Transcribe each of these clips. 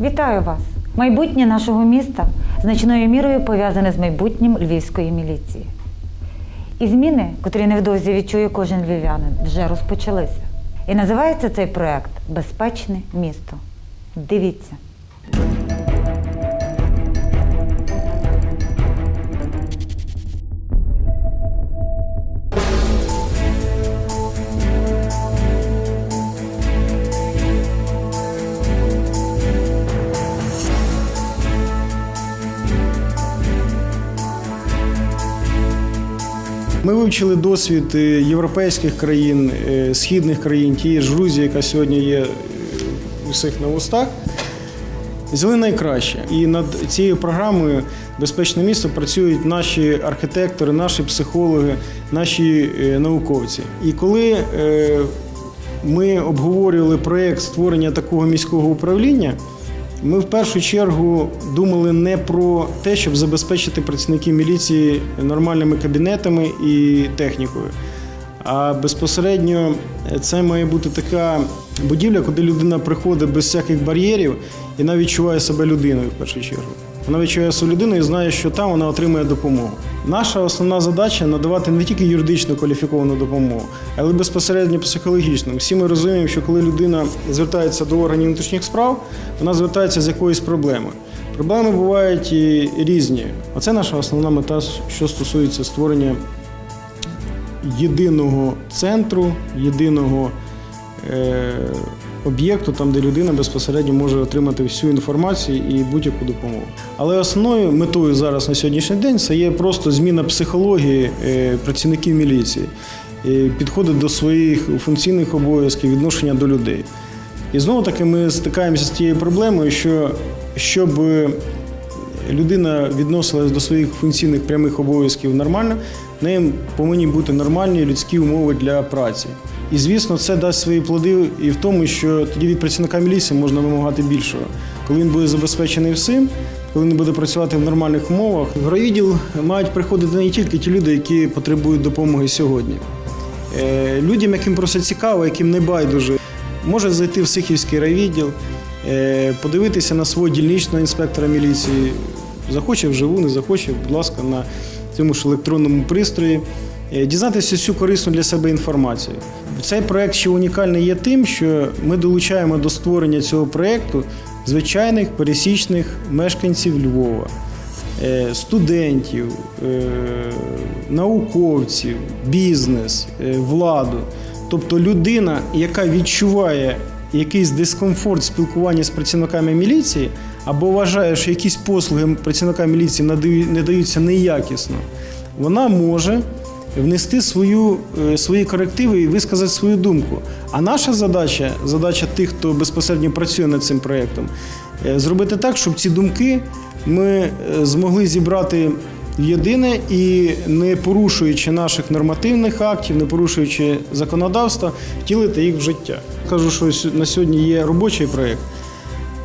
Вітаю вас! Майбутнє нашого міста значною мірою пов'язане з майбутнім львівської міліції. І зміни, котрі невдовзі відчує кожен львів'янин, вже розпочалися. І називається цей проект Безпечне місто. Дивіться. Ми вивчили досвід е, європейських країн, е, східних країн, тієї ж Грузії, яка сьогодні є е, у всіх на устах. Взяли найкраще. І над цією програмою Безпечне місто працюють наші архітектори, наші психологи, наші науковці. І коли ми обговорювали проєкт створення такого міського управління, ми в першу чергу думали не про те, щоб забезпечити працівників міліції нормальними кабінетами і технікою. А безпосередньо це має бути така будівля, куди людина приходить без всяких бар'єрів і навіть відчуває себе людиною в першу чергу. Вона відчуває себе людиною і знає, що там вона отримує допомогу. Наша основна задача надавати не тільки юридичну кваліфіковану допомогу, але й безпосередньо психологічну. Всі ми розуміємо, що коли людина звертається до органів внутрішніх справ, вона звертається з якоюсь проблемою. Проблеми бувають і різні. Оце наша основна мета, що стосується створення єдиного центру, єдиного е, об'єкту, там, де людина безпосередньо може отримати всю інформацію і будь-яку допомогу. Але основною метою зараз на сьогоднішній день це є просто зміна психології е, працівників міліції, е, підходи до своїх функційних обов'язків, відношення до людей. І знову таки ми стикаємося з тією проблемою, що щоб людина відносилась до своїх функційних прямих обов'язків нормально, неї повинні бути нормальні людські умови для праці. І звісно, це дасть свої плоди і в тому, що тоді від працівника міліції можна вимагати більшого. Коли він буде забезпечений всім, коли він буде працювати в нормальних умовах, в райвідділ мають приходити не тільки ті люди, які потребують допомоги сьогодні. Е, Людям, яким просто цікаво, яким не байдуже, може зайти в Сихівський райвідділ, е, подивитися на свого дільничного інспектора міліції. Захоче вживу, не захоче, будь ласка, на цьому ж електронному пристрої. Е, Дізнатися всю корисну для себе інформацію. Цей проект ще унікальний є тим, що ми долучаємо до створення цього проекту звичайних пересічних мешканців Львова, е, студентів, е, науковців, бізнес, владу. Тобто людина, яка відчуває якийсь дискомфорт в спілкуванні з працівниками міліції, або вважає, що якісь послуги працівникам міліції не даються неякісно, вона може внести свою, е, свої корективи і висказати свою думку. А наша задача, задача тих, хто безпосередньо працює над цим проєктом, е, зробити так, щоб ці думки ми е, змогли зібрати єдине і не порушуючи наших нормативних актів, не порушуючи законодавства, втілити їх в життя. Кажу, що на сьогодні є робочий проєкт.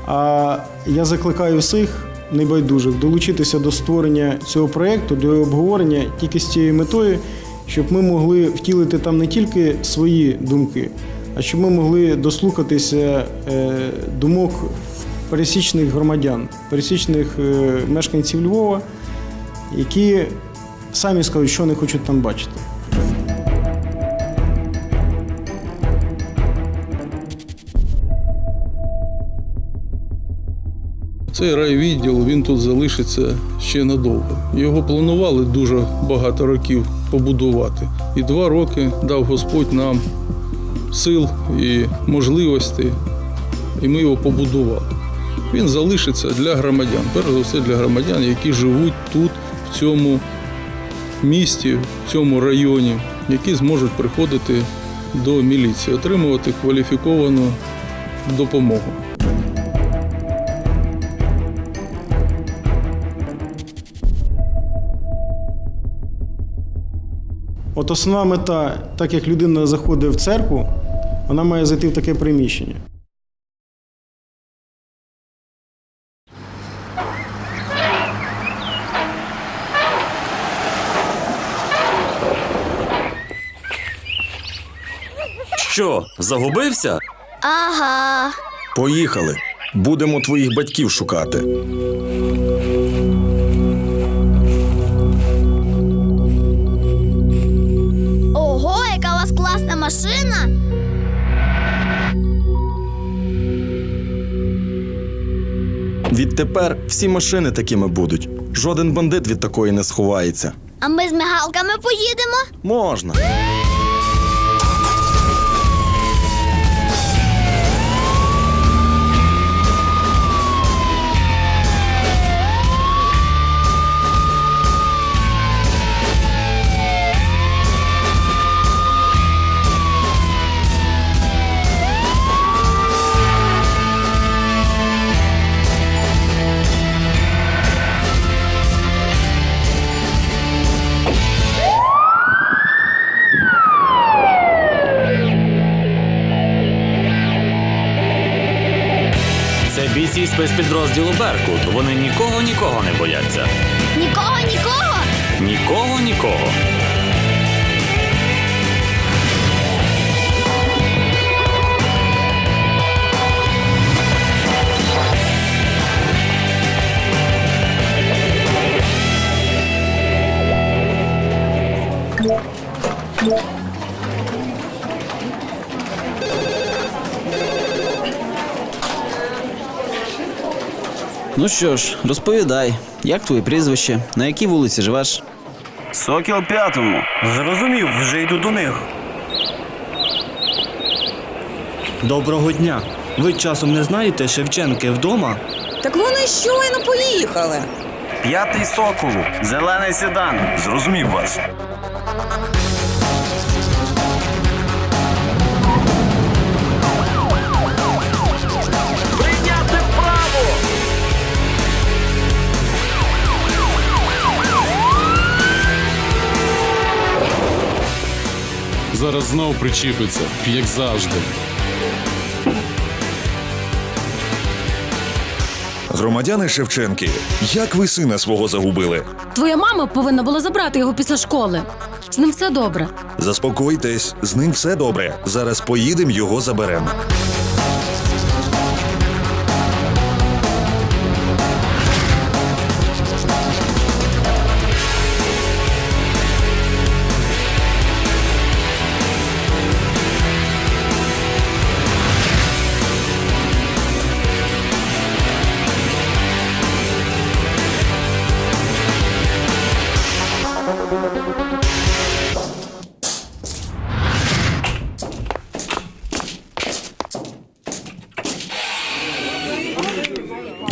А я закликаю всіх небайдужих долучитися до створення цього проєкту, до обговорення тільки з цією метою, щоб ми могли втілити там не тільки свої думки, а щоб ми могли дослухатися е, думок пересічних громадян, пересічних е, мешканців Львова, які самі скажуть, що вони хочуть там бачити. Цей райвідділ він тут залишиться ще надовго. Його планували дуже багато років побудувати. І два роки дав Господь нам сил і можливостей, і ми його побудували. Він залишиться для громадян, перш за все для громадян, які живуть тут, в цьому місті, в цьому районі, які зможуть приходити до міліції, отримувати кваліфіковану допомогу. От основна мета, так як людина заходить в церкву, вона має зайти в таке приміщення. Що, загубився? Ага. Поїхали. Будемо твоїх батьків шукати. Машина! Відтепер всі машини такими будуть. Жоден бандит від такої не сховається. А ми з мигалками поїдемо? Можна. Бійці спецпідрозділу Беркут. Вони нікого нікого не бояться. Нікого, нікого! Нікого нікого. Ну що ж, розповідай, як твоє прізвище, на якій вулиці живеш? Сокіл п'ятому. Зрозумів, вже йду до них. Доброго дня. Ви часом не знаєте Шевченки вдома? Так вони щойно поїхали. П'ятий соколу. Зелений седан. Зрозумів вас. Зараз знов причіпиться, як завжди. Громадяни Шевченки, як ви сина свого загубили? Твоя мама повинна була забрати його після школи. З ним все добре. Заспокойтесь, з ним все добре. Зараз поїдемо його заберемо.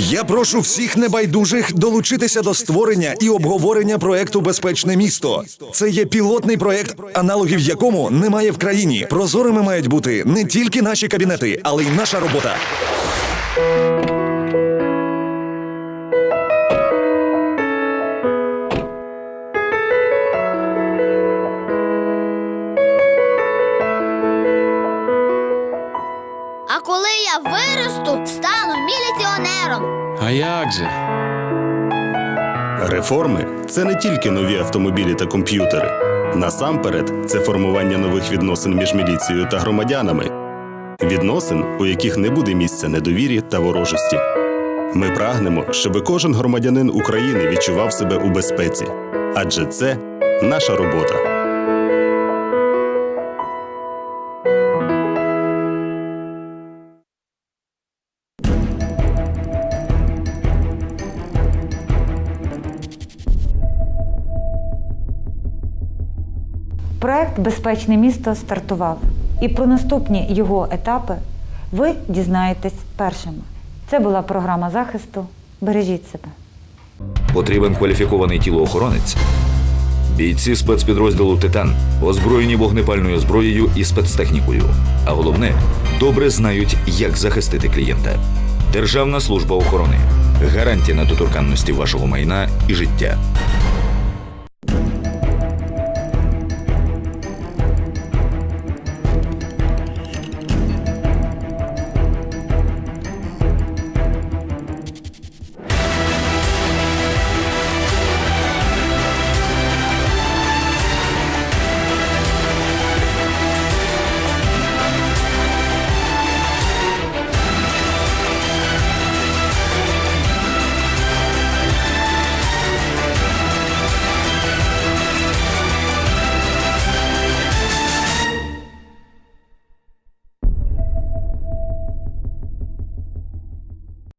Я прошу всіх небайдужих долучитися до створення і обговорення проекту Безпечне місто. Це є пілотний проект, аналогів якому немає в країні. Прозорими мають бути не тільки наші кабінети, але й наша робота. Реформи це не тільки нові автомобілі та комп'ютери. Насамперед, це формування нових відносин між міліцією та громадянами, відносин, у яких не буде місця недовірі та ворожості. Ми прагнемо, щоб кожен громадянин України відчував себе у безпеці, адже це наша робота. Проект Безпечне місто стартував. І про наступні його етапи ви дізнаєтесь першими. Це була програма захисту. Бережіть себе. Потрібен кваліфікований тілоохоронець. Бійці спецпідрозділу Титан озброєні вогнепальною зброєю і спецтехнікою. А головне, добре знають, як захистити клієнта. Державна служба охорони гарантія недоторканності вашого майна і життя.